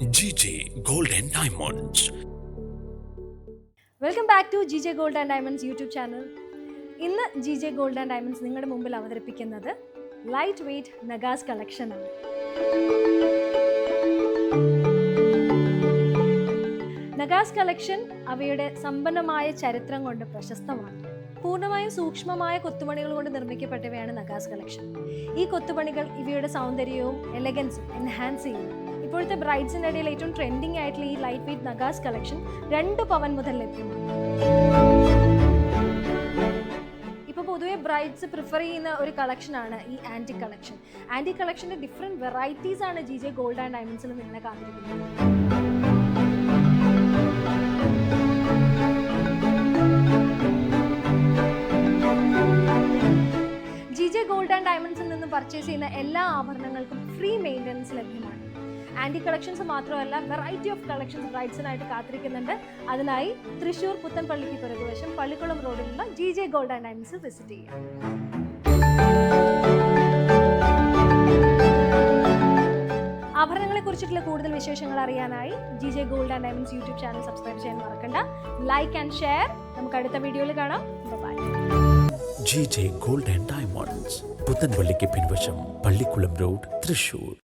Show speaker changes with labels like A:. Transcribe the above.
A: GJ gold and Diamonds.
B: Welcome back to G J gold and diamonds YouTube channel ഇന്ന് G J gold and diamonds നിങ്ങളുടെ മുമ്പിൽ അവതരിപ്പിക്കുന്നത് light weight നഗാസ് collection ആണ്. നഗാസ് collection അവയുടെ സമ്പന്നമായ ചരിത്രം കൊണ്ട് പ്രശസ്തമാണ്. പൂർണമായും സൂക്ഷ്മമായ കൊത്തുപണികൾ കൊണ്ട് നിർമ്മിക്കപ്പെട്ടവയാണ് നഗാസ് കളക്ഷൻ ഈ കൊത്തുപണികൾ ഇവയുടെ സൗന്ദര്യവും എലഗൻസും എൻഹാൻസ് ചെയ്യുന്നു. ഇപ്പോഴത്തെ ബ്രൈഡ്സിന്റെ ഇടയിൽ ഏറ്റവും ട്രെൻഡിങ് ആയിട്ടുള്ള ഈ ലൈറ്റ് വെയ്റ്റ് നഗാസ് കളക്ഷൻ രണ്ട് പവൻ മുതൽ ലഭ്യമാണ്. പൊതുവെ ബ്രൈഡ്സ് പ്രിഫർ ചെയ്യുന്ന ഒരു കളക്ഷനാണ് ഈ anti collection anti കളക്ഷന്റെ different varieties ആണ് ജി ജെ ഗോൾഡ് ആൻഡ് ഡയമണ്ട്സിൽ നിങ്ങളെ കാത്തിരിക്കുന്നത്. ജി ജെ ഗോൾഡ് ആൻഡ് ഡയമണ്ട്സിൽ നിന്ന് പർച്ചേസ് ചെയ്യുന്ന എല്ലാ ആഭരണങ്ങൾക്കും ഫ്രീ മെയിന്റനൻസ് ലഭ്യമാണ്. ആന്റി കളക്ഷൻസ് മാത്രമല്ല വെറൈറ്റി ഓഫ് കളക്ഷൻസ് ബ്രൈഡ്സിനായിട്ട് കാത്തിരിക്കുന്നുണ്ട്. അതിനായി തൃശ്ശൂർ പുത്തൻപള്ളിക്ക് പിറകുവശം പള്ളിക്കുളം റോഡിലുള്ള ജി ജെ ഗോൾഡ് ആൻഡ് ഡയമണ്ട്സിൽ വിസിറ്റ് ചെയ്യാം. ആഭരണങ്ങളെ കുറിച്ചിട്ടുള്ള കൂടുതൽ വിശേഷങ്ങൾ അറിയാനായി G J gold and diamonds YouTube channel subscribe ചെയ്യാൻ മറക്കണ്ട. ലൈക്ക് ആൻഡ് ഷെയർ നമുക്ക് അടുത്ത വീഡിയോയിൽ കാണാം. Bye
A: J gold and diamonds പുത്തൻപള്ളിക്ക് പിൻവശം പള്ളിക്കുളം റോഡ് തൃശൂർ.